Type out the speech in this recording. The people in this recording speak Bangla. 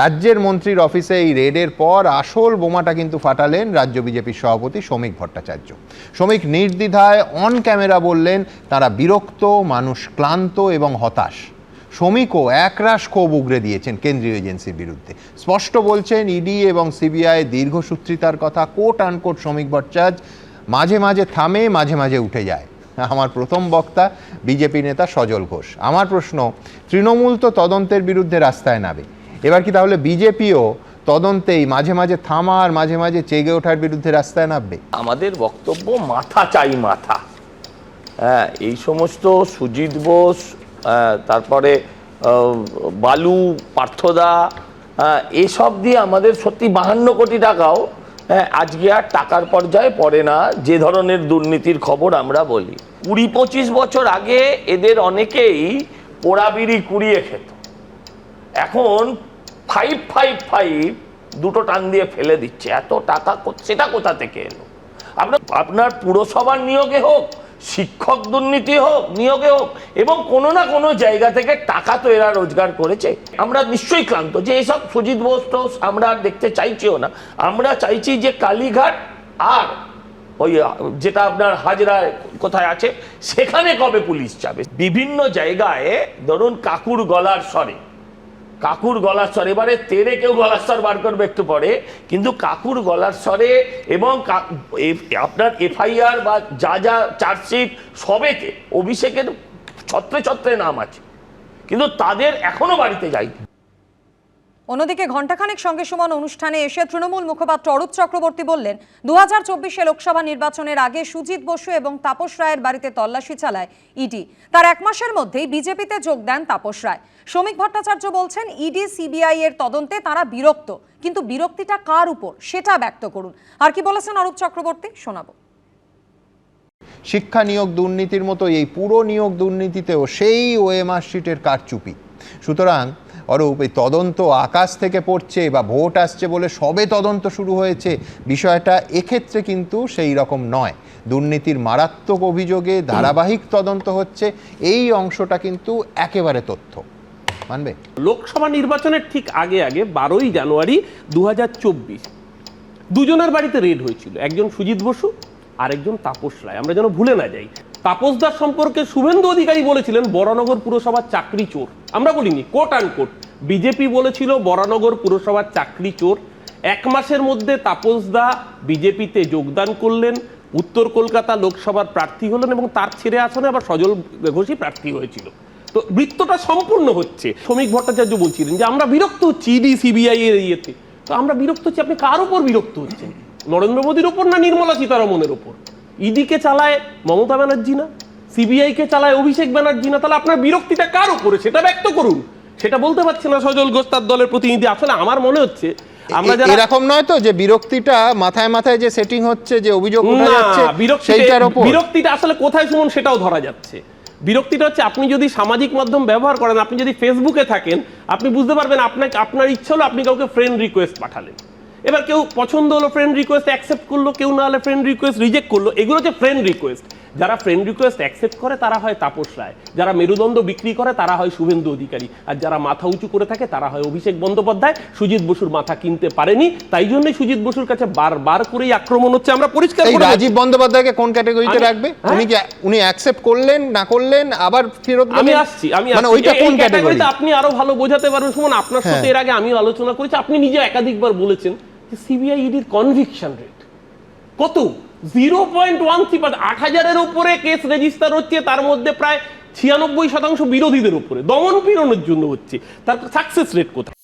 রাজ্যের মন্ত্রীর অফিসে এই রেডের পর আসল বোমাটা কিন্তু ফাটালেন রাজ্য বিজেপির সভাপতি শ্রমিক ভট্টাচার্য। শ্রমিক নির্দ্বিধায় অন ক্যামেরা বললেন, তারা বিরক্ত, মানুষ ক্লান্ত এবং হতাশ। শ্রমিকও একরাশ ক্ষোভ উগরে দিয়েছেন কেন্দ্রীয় এজেন্সির বিরুদ্ধে। স্পষ্ট বলছেন, ইডি এবং সিবিআই দীর্ঘসূত্রিতার কথা কোট আনকোট শ্রমিক ভট্টাচার্য মাঝে মাঝে থামে, মাঝে মাঝে উঠে যায়। আমার প্রথম বক্তা বিজেপি নেতা সজল ঘোষ। আমার প্রশ্ন, তৃণমূল তো তদন্তের বিরুদ্ধে রাস্তায় নামে। এবার কি তাহলে বিজেপিও তদন্তেই মাঝে মাঝে থামা আর মাঝে মাঝে চেগে ওঠার বিরুদ্ধে রাস্তায় নামবে? আমাদের বক্তব্য মাথা চাই মাথা। হ্যাঁ এই সমস্ত সুজিত বোস আহ, তারপরে বালু পার্থদা হ্যাঁ, এসব দিয়ে আমাদের সত্যি বাহান্ন কোটি টাকাও হ্যাঁ, আজকে আর টাকার পর্যায়ে পড়ে না যে ধরনের দুর্নীতির খবর আমরা বলি। কুড়ি পঁচিশ বছর আগে এদের অনেকেই পোড়াবিড়ি কুড়িয়ে খেত। এখন ফাইভ ফাইভ ফাইভ দুটো টান দিয়ে ফেলে দিচ্ছে। এত টাকা সেটা কোথা থেকে এলো? আপনার আপনার পুরসভার নিয়োগে হোক, শিক্ষক দুর্নীতি হোক, নিয়োগে হোক, এবং কোনো না কোনো জায়গা থেকে টাকা তো এরা রোজগার করেছে। আমরা নিশ্চয়ই ক্লান্ত যে এসব সুজিত বোস টোস আমরা দেখতে চাইছিও না। আমরা চাইছি যে কালীঘাট আর ওই যেটা আপনার হাজরায় কোথায় আছে, সেখানে কবে পুলিশ যাবে? বিভিন্ন জায়গায় ধরুন কাকুর গলার স্বরে। কাকুর গলার স্বর, এবারে তেরে কেউ গলার স্বর বার করবে একটু পরে, কিন্তু কাকুর গলার স্বরে এবং আপনার এফআইআর বা যা যা চার্জশিট, সবেতে অভিষেকের ছত্রে ছত্রে নাম আছে। কিন্তু তাদের এখনও বাড়িতে যাই অন্যদিকে ঘণ্টাখানেক সঙ্গে সমান অনুষ্ঠানে এসে তৃণমূল মুখপাত্র অরূপ চক্রবর্তী বললেন দু হাজার লোকসভা নির্বাচনের আগে সুজিত বসু এবং তাপস রায়ের বাড়িতে তল্লাশি চালায় ইডি। তার এক মাসের মধ্যেই বিজেপিতে যোগ দেন তাপস রায়। শ্রমিক ভট্টাচার্য বলছেন, ইডি সিবিআই এর তদন্তে তারা বিরক্ত। কিন্তু বিরক্তিটা কার উপর? সেটা ব্যক্ত করুন। আর কি বলেছেন অরূপ চক্রবর্তী? শোনাবো। শিক্ষা নিয়োগ দুর্নীতির মতো এই পুরো নিয়োগ দুর্নীতিতেও সেই ওএমআর শিটের কারচুপি। সুতরাং অরূপ, এই তদন্ত আকাশ থেকে পড়ছে বা ভোট আসছে বলে সবে তদন্ত শুরু হয়েছে। বিষয়টা এক্ষেত্রে কিন্তু সেই রকম নয়। দুর্নীতির মারাত্মক অভিযোগে ধারাবাহিক তদন্ত হচ্ছে। এই অংশটা কিন্তু একেবারে তথ্য। মানবে? লোকসভা নির্বাচনের ঠিক আগে আগে বারোই জানুয়ারি দু হাজার চব্বিশ দুজনের বাড়িতে রেড হয়েছিল। একজন সুজিত বসু আর একজন তাপস রায়। আমরা যেন ভুলে না যাই। তাপসদার সম্পর্কে শুভেন্দু অধিকারী বলেছিলেন বরানগর পুরসভার চাকরি চোর। আমরা বলিনি কোট আন কোট বিজেপি বলেছিল বরানগর পুরসভার চাকরি চোর। এক মাসের মধ্যে তাপসদা বিজেপিতে যোগদান করলেন, উত্তর কলকাতা লোকসভার প্রার্থী হলেন এবং তার ছেড়ে আসনে আবার সজল ঘোষই প্রার্থী হয়েছিল। তো বৃত্তটা সম্পূর্ণ হচ্ছে। শ্রমিক ভট্টাচার্য বলছিলেন যে, আমরা বিরক্ত হচ্ছি ইডি, সিবিআই এর ইয়েতে। তো আমরা বিরক্ত হচ্ছি, আপনি কার উপর বিরক্ত হচ্ছেন? নরেন্দ্র মোদীর ওপর না নির্মলা সীতারমনের ওপর ইডিকে চালায় মমতা ব্যানার্জি না? সিবিআই কে চালায় অভিষেক ব্যানার্জি না? তাহলে আপনার বিরক্তিটা কার উপরে? সেটা ব্যক্ত করুন। সেটা বলতে পারছে না সজল ঘোষ তার দলের প্রতিনিধি। আসলে আমার মনে হচ্ছে আমরা এরকম নয় তো যে বিরক্তিটা মাথায় মাথায় যে সেটিং হচ্ছে যে অভিযোগ উঠে যাচ্ছে সেইটার ওপর। বিরক্তিটা আসলে কোথায় শুনুন সেটাও ধরা যাচ্ছে। বিরক্তিটা হচ্ছে আপনি যদি সামাজিক মাধ্যম ব্যবহার করেন আপনি যদি ফেসবুকে থাকেন আপনি বুঝতে পারবেন আপনাকে আপনার ইচ্ছা হলো আপনি কাউকে ফ্রেন্ড রিকোয়েস্ট পাঠালেন। এবার কেউ পছন্দ হলো ফ্রেন্ড রিকোয়েস্ট অ্যাকসেপ্ট করল কেউ না হলে ফ্রেন্ড রিকোয়েস্ট রিজেক্ট করল এগুলো হচ্ছে ফ্রেন্ড রিকোয়েস্ট যারা ফ্রেন্ড রিকোয়েস্ট অ্যাকসেপ্ট করে তারা হয় তাপস রায়। যারা মেরুদণ্ড বিক্রি করে তারা হয় শুভেন্দু অধিকারী। আর যারা মাথা উঁচু করে থাকে তারা হয় অভিষেক বন্দ্যোপাধ্যায়। সুজিত বসুর মাথা কিনতে পারেনি তাই জন্যই সুজিত বসুর কাছে বারবার করেই আক্রমণ হচ্ছে। আমরা পরিষ্কার রাজীব বন্দ্যোপাধ্যায়কে কোন ক্যাটাগরিতে রাখবে? হ্যাঁ? উনি কি উনি অ্যাকসেপ্ট করলেন না করলেন আবার ফেরত আমি আসছি আমি মানে ওইটা কোন এই ক্যাটাগরি category? তে আপনি আরও ভালো বোঝাতে পারবেন। সুমন আপনার সাথে হ্যাঁ। এর আগে আমি আলোচনা করেছি আপনি নিজে একাধিকবার বলেছেন। যে সিবিআই কনভিকশন রেট কত? জিরো পয়েন্ট ওয়ান থ্রি আট হাজারের উপরে কেস রেজিস্টার হচ্ছে, তার মধ্যে প্রায় ছিয়ানব্বই শতাংশ বিরোধীদের উপরে দমন পীড়নের জন্য হচ্ছে। তার সাকসেস রেট কোথায়?